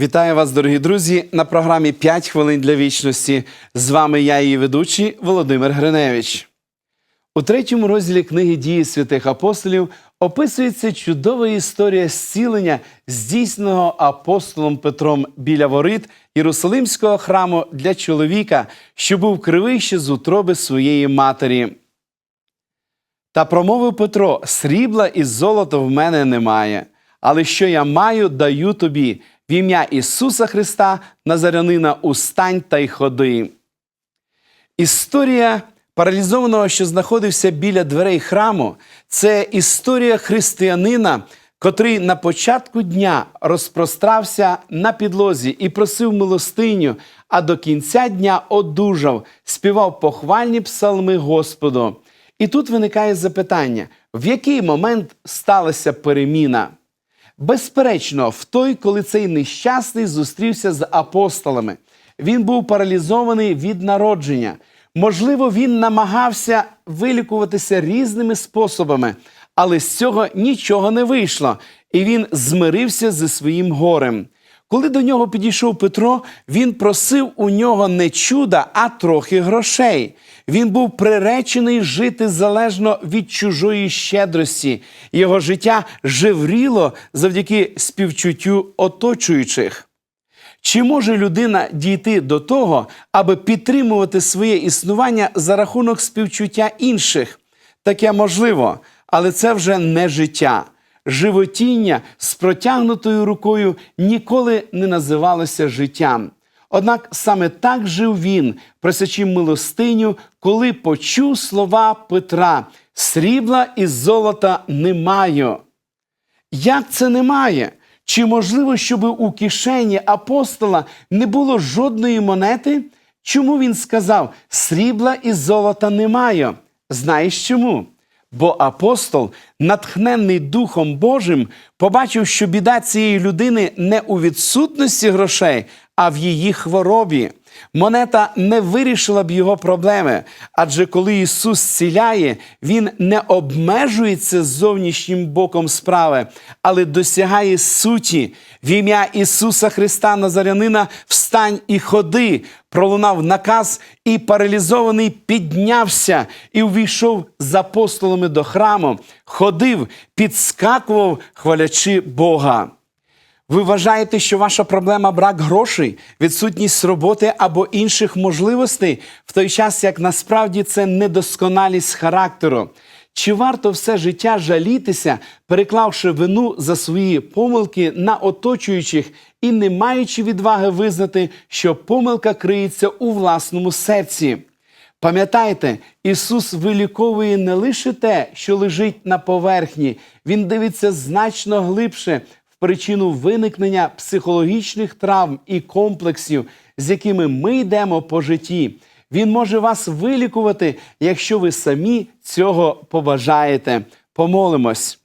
Вітаю вас, дорогі друзі, на програмі «5 хвилин для вічності. З вами я, її ведучий Володимир Гриневич. У третьому розділі книги дії святих апостолів описується чудова історія зцілення, здійсненого апостолом Петром біля ворит Єрусалимського храму для чоловіка, що був кривий ще з утроби своєї матері. Та промовив Петро: срібла і золота в мене немає, але що я маю, даю тобі. В ім'я Ісуса Христа Назарянина устань та й ходи. Історія паралізованого, що знаходився біля дверей храму, це історія християнина, котрий на початку дня розпрострався на підлозі і просив милостиню, а до кінця дня одужав, співав похвальні псалми Господу. І тут виникає запитання: в який момент сталася переміна? Безперечно, в той, коли цей нещасний зустрівся з апостолами, він був паралізований від народження. Можливо, він намагався вилікуватися різними способами, але з цього нічого не вийшло, і він змирився зі своїм горем. Коли до нього підійшов Петро, він просив у нього не чуда, а трохи грошей. Він був приречений жити залежно від чужої щедрості. Його життя жевріло завдяки співчуттю оточуючих. Чи може людина дійти до того, аби підтримувати своє існування за рахунок співчуття інших? Таке можливо, але це вже не життя. Животіння з протягнутою рукою ніколи не називалося життям. Однак саме так жив він, просячи милостиню, коли почув слова Петра: срібла і золота не маю. Як це немає? Чи можливо, щоб у кишені апостола не було жодної монети? Чому він сказав срібла і золота не маю? Знаєш чому? Бо апостол, натхнений Духом Божим, побачив, що біда цієї людини не у відсутності грошей, а в її хворобі. Монета не вирішила б його проблеми, адже коли Ісус зціляє, Він не обмежується зовнішнім боком справи, але досягає суті. В ім'я Ісуса Христа Назарянина встань і ходи. Пролунав наказ, і паралізований піднявся і увійшов з апостолами до храму, ходив, підскакував, хвалячи Бога. Ви вважаєте, що ваша проблема брак грошей, відсутність роботи або інших можливостей, в той час як насправді це недосконалість характеру. Чи варто все життя жалітися, переклавши вину за свої помилки на оточуючих і не маючи відваги визнати, що помилка криється у власному серці? Пам'ятайте, Ісус виліковує не лише те, що лежить на поверхні, Він дивиться значно глибше причину виникнення психологічних травм і комплексів, з якими ми йдемо по житті. Він може вас вилікувати, якщо ви самі цього побажаєте. Помолимось.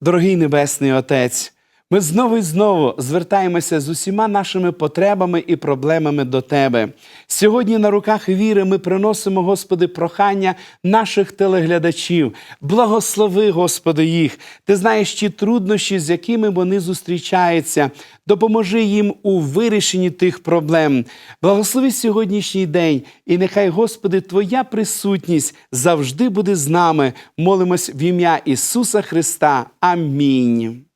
Дорогий Небесний Отець, ми знову і знову звертаємося з усіма нашими потребами і проблемами до Тебе. Сьогодні на руках віри ми приносимо, Господи, прохання наших телеглядачів. Благослови, Господи, їх. Ти знаєш ті труднощі, з якими вони зустрічаються. Допоможи їм у вирішенні тих проблем. Благослови сьогоднішній день, і нехай, Господи, Твоя присутність завжди буде з нами. Молимось в ім'я Ісуса Христа. Амінь.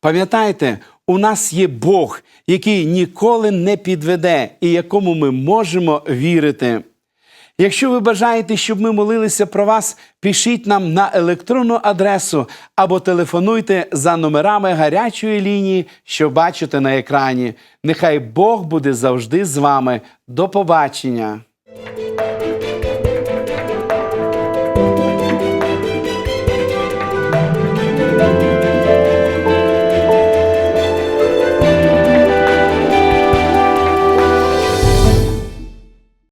Пам'ятайте, у нас є Бог, який ніколи не підведе і якому ми можемо вірити. Якщо ви бажаєте, щоб ми молилися про вас, пишіть нам на електронну адресу або телефонуйте за номерами гарячої лінії, що бачите на екрані. Нехай Бог буде завжди з вами. До побачення!